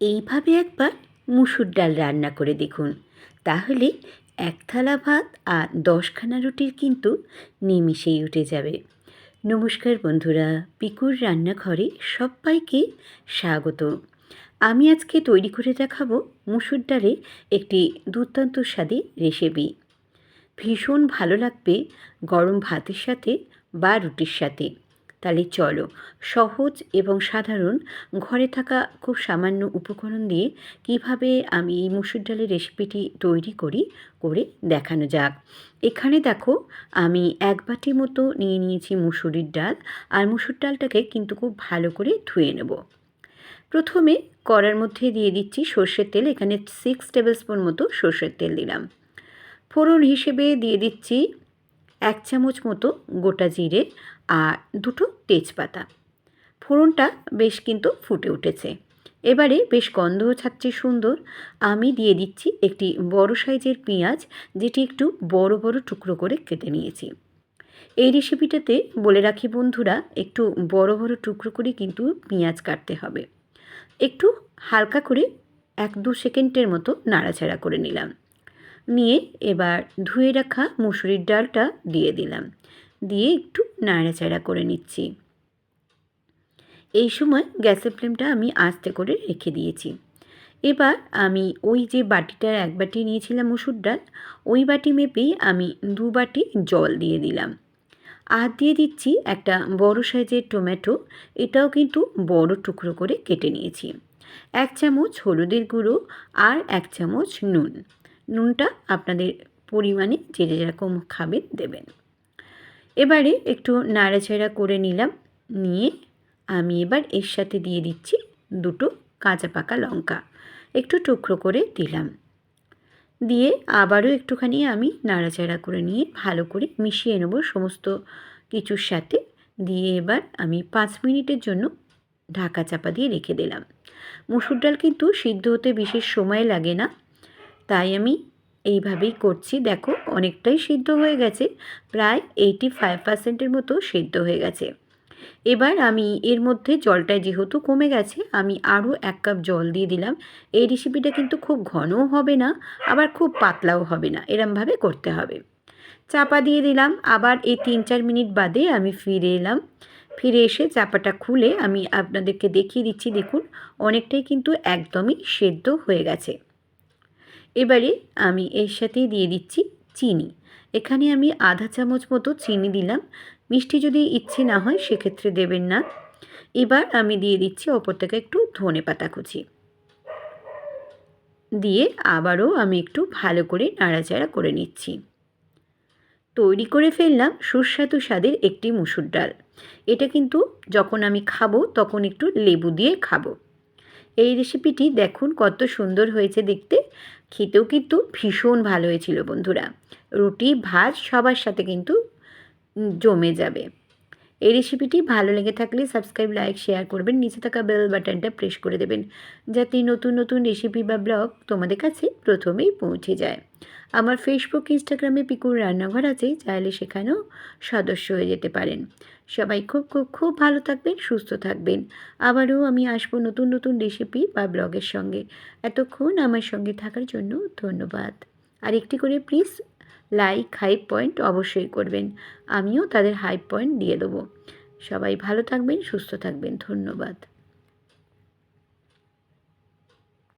এইভাবে একবার মুসুর ডাল রান্না করে দেখুন। তাহলে এক থালা ভাত আর দশখানা রুটির কিন্তু নিমিষেই উঠে যাবে। নমস্কার বন্ধুরা, পিকুর রান্নাঘরে সবাইকে স্বাগত। আমি আজকে তৈরি করে দেখাবো মুসুর ডালে একটি দুর্দান্ত স্বাদে রেসিপি ভীষণ ভালো লাগবে গরম ভাতের সাথে বা রুটির সাথে। তাহলে চলো। সহজ এবং সাধারণ, ঘরে থাকা খুব সামান্য উপকরণ দিয়ে কীভাবে আমি এই মুসুর ডালের রেসিপিটি তৈরি করি, করে দেখানো যাক। এখানে দেখো, আমি এক বাটি মতো নিয়ে নিয়েছি মুসুরির ডাল, আর মুসুর ডালটাকে কিন্তু খুব ভালো করে ধুয়ে নেব। প্রথমে কড়ার মধ্যে দিয়ে দিচ্ছি সর্ষের তেল, এখানে সিক্স টেবিল স্পুন মতো সর্ষের তেল দিলাম। ফোড়ন হিসেবে দিয়ে দিচ্ছি এক চামচ মতো গোটা জিরে আর দুটো তেজপাতা। ফোড়নটা বেশ কিন্তু ফুটে উঠেছে। এবারে বেশ গন্ধ ছাড়ছে সুন্দর। আমি দিয়ে দিচ্ছি একটি বড় সাইজের পেঁয়াজ, যেটি একটু বড় বড় টুকরো করে কেটে নিয়েছি। এই রেসিপিটাতে বলে রাখি বন্ধুরা, একটু বড় বড় টুকরো করে কিন্তু পেঁয়াজ কাটতে হবে। একটু হালকা করে এক দু সেকেন্ডের মতো নাড়াচাড়া করে নিলাম। নিয়ে এবার ধুয়ে রাখা মুসুরির ডালটা দিয়ে দিলাম। দিয়ে একটু নাড়াচাড়া করে নিচ্ছি। এই সময় গ্যাসের ফ্লেমটা আমি আস্তে করে রেখে দিয়েছি। এবার আমি ওই যে বাটিটার এক বাটি নিয়েছিলাম মুসুর ডাল, ওই বাটি মেপেই আমি দু বাটি জল দিয়ে দিলাম। আর দিয়ে দিচ্ছি একটা বড় সাইজের টমেটো, এটাও কিন্তু বড় টুকরো করে কেটে নিয়েছি। এক চামচ হলুদের গুঁড়ো আর এক চামচ নুন। নুনটা আপনাদের পরিমাণে যে যেরকম খাবেন দেবেন। এবারে একটু নাড়াচাড়া করে নিলাম, নিয়ে আমি এবার এর সাথে দিয়ে দিচ্ছি দুটো কাঁচা পাকা লঙ্কা। একটু টুকরো করে দিলাম। দিয়ে আবারও একটুখানি আমি নাড়াচাড়া করে নিয়ে ভালো করে মিশিয়ে নেব সমস্ত কিছুর সাথে। দিয়ে এবার আমি পাঁচ মিনিটের জন্য ঢাকা চাপা দিয়ে রেখে দিলাম। মুসুর ডাল কিন্তু সিদ্ধ হতে বিশেষ সময় লাগে না। তাই আমি এইভাবেই করছি। দেখো, অনেকটাই সিদ্ধ হয়ে গেছে। প্রায় এইটি ফাইভ পার্সেন্টের মতো সিদ্ধ হয়ে গেছে। এবার আমি এর মধ্যে জলটা যেহেতু কমে গেছে, আমি আরও এক কাপ জল দিয়ে দিলাম। এই রেসিপিটা কিন্তু খুব ঘনও হবে না, আবার খুব পাতলাও হবে না। এরমভাবে করতে হবে। চাপা দিয়ে দিলাম। আবার এই তিন চার মিনিট বাদে আমি ফিরে এলাম। ফিরে এসে চাপাটা খুলে আমি আপনাদেরকে দেখিয়ে দিচ্ছি। দেখুন, অনেকটাই কিন্তু একদমই সেদ্ধ হয়ে গেছে। এবারে আমি এর সাথেই দিয়ে দিচ্ছি চিনি। এখানে আমি আধা চামচ মতো চিনি দিলাম। মিষ্টি যদি ইচ্ছে না হয় সেক্ষেত্রে দেবেন না। এবার আমি দিয়ে দিচ্ছি ওপর থেকে একটু ধনে পাতা কুচি। দিয়ে আবারও আমি একটু ভালো করে নাড়াচাড়া করে নিচ্ছি। তৈরি করে ফেললাম সুস্বাদু স্বাদের একটি মুসুর ডাল। এটা কিন্তু যখন আমি খাব তখন একটু লেবু দিয়ে খাব। এই রেসিপিটি দেখুন কত সুন্দর হয়েছে দেখতে। খেতেও কিন্তু ভীষণ ভালো হয়েছিল বন্ধুরা। রুটি, ভাত সবার সাথে কিন্তু জমে যাবে। এই রেসিপিটি ভালো লেগে থাকলে সাবস্ক্রাইব লাইক শেয়ার করবেন। নিচে থাকা বেল বাটনটা প্রেস করে দেবেন, যাতে নতুন নতুন রেসিপি বা ব্লগ তোমাদের কাছে প্রথমেই পৌঁছে যায়। আমার ফেসবুক ইনস্টাগ্রামে পিকুর রান্নাঘর আছে, চাইলে সেখানেও সদস্য হয়ে যেতে পারেন। সবাই খুব খুব খুব ভালো থাকবেন, সুস্থ থাকবেন। আবারও আমি আসব নতুন নতুন রেসিপি বা ব্লগের সঙ্গে। এতক্ষণ আমার সঙ্গে থাকার জন্য ধন্যবাদ। আর একটি করে প্লিজ লাইক হাই পয়েন্ট অবশ্যই করবেন। আমিও তাদের হাই পয়েন্ট দিয়ে দেবো। সবাই ভালো থাকবেন, সুস্থ থাকবেন। ধন্যবাদ।